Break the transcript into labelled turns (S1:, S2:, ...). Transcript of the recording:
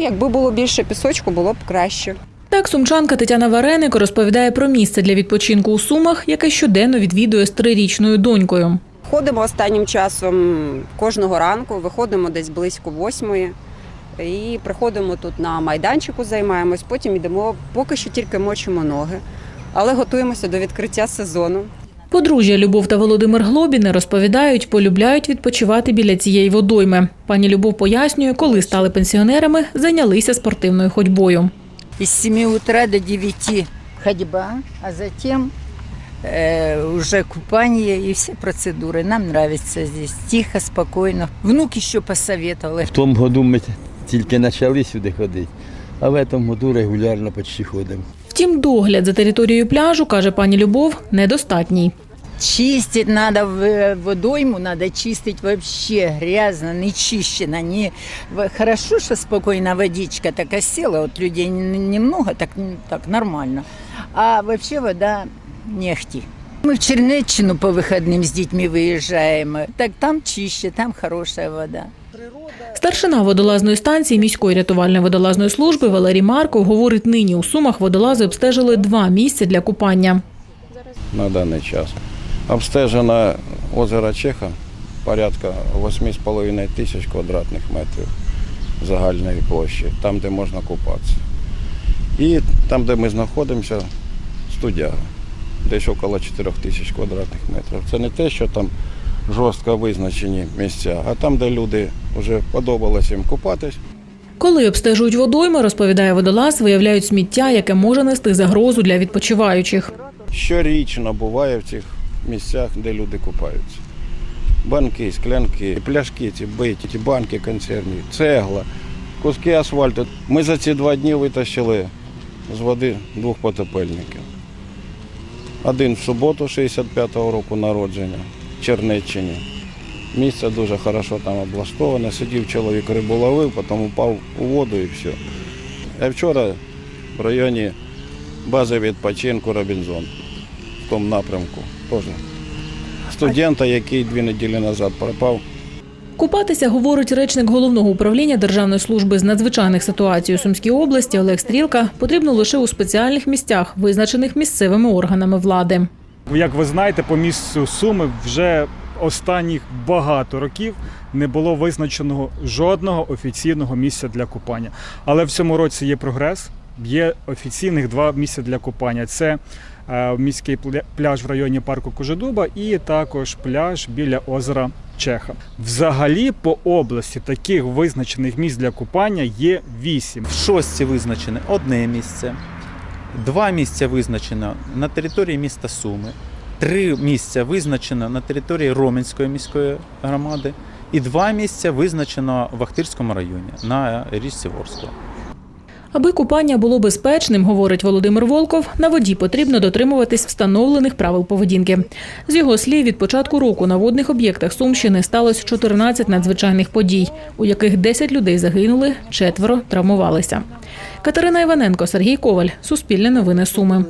S1: Якби було більше пісочку, було б краще.
S2: Так, сумчанка Тетяна Вареник розповідає про місце для відпочинку у Сумах, яке щоденно відвідує з трирічною донькою.
S1: Ходимо останнім часом кожного ранку, виходимо десь близько восьмої. І приходимо тут на майданчику, займаємось, потім йдемо, поки що тільки мочимо ноги, але готуємося до відкриття сезону.
S2: Подружжя Любов та Володимир Глобіни розповідають, полюбляють відпочивати біля цієї водойми. Пані Любов пояснює, коли стали пенсіонерами, зайнялися спортивною ходьбою.
S3: Из 7 утра до 9 ходьба, а затем э, уже купание и все процедуры. Нам нравится здесь. Тихо, спокойно. Внук еще посоветовал.
S4: В тому году ми тільки почали сюди ходити, а в цьому году регулярно почти ходимо
S2: Втім, догляд за територією пляжу, каже пані Любов, недостатній.
S3: Чистить надо в- водойму, надо чистить вообще грязно, не чищено. Не... в- Хорошо, что спокойно водичка так осела, вот людей н- немного, так, так нормально. А вообще вода нехти. Мы в Чернеччину по выходным с детьми выезжаем. Так там чище, там хорошая вода.
S2: Старшина водолазної станції міської рятувальної водолазної служби Валерій Марков говорить, нині у Сумах водолази обстежили два місця для купання.
S5: на даний час. Обстежено озеро Чеха порядка 8,5 тисяч квадратних метрів загальної площі, там, де можна купатися. І там, де ми знаходимося, студяга, десь около 4 тисяч квадратних метрів. Це не те, що там жорстко визначені місця, а там, де люди вже подобалося їм купатись,
S2: Коли обстежують водойми, розповідає водолаз, виявляють сміття, яке може нести загрозу для відпочиваючих.
S5: щорічно буває в цих місцях, де люди купаються. Банки, склянки, пляшки, ці биті, ті банки консервні, цегла, куски асфальту. Ми за ці два дні витащили з води двох потопельників. Один в суботу 65-го року народження в Чернеччині. Місце дуже хорошо там облаштоване. Сидів чоловік рибу ловив, потім упав у воду і все. А вчора в районі бази відпочинку Робінзон в тому напрямку. Теж студента, який дві неділі назад пропав.
S2: Купатися, говорить речник головного управління Державної служби з надзвичайних ситуацій у Сумській області Олег Стрілка, потрібно лише у спеціальних місцях, визначених місцевими органами влади.
S6: Як ви знаєте, по місцю Суми вже останніх багато років не було визначеного жодного офіційного місця для купання. Але в цьому році є прогрес. Є офіційних два місця для купання. Це е, міський пля- пляж в районі парку Кожедуба і також пляж біля озера Чеха. Взагалі по області таких визначених місць для купання є вісім.
S7: В шостці визначене одне місце, два місця визначено на території міста Суми, три місця визначено на території Роменської міської громади, і два місця визначено в Ахтирському районі на річці Ворскла.
S2: Аби купання було безпечним, говорить Володимир Волков, на воді потрібно дотримуватись встановлених правил поведінки. З його слів, від початку року на водних об'єктах Сумщини сталося 14 надзвичайних подій, у яких 10 людей загинули, четверо травмувалися. Катерина Іваненко, Сергій Коваль, Суспільне новини Суми.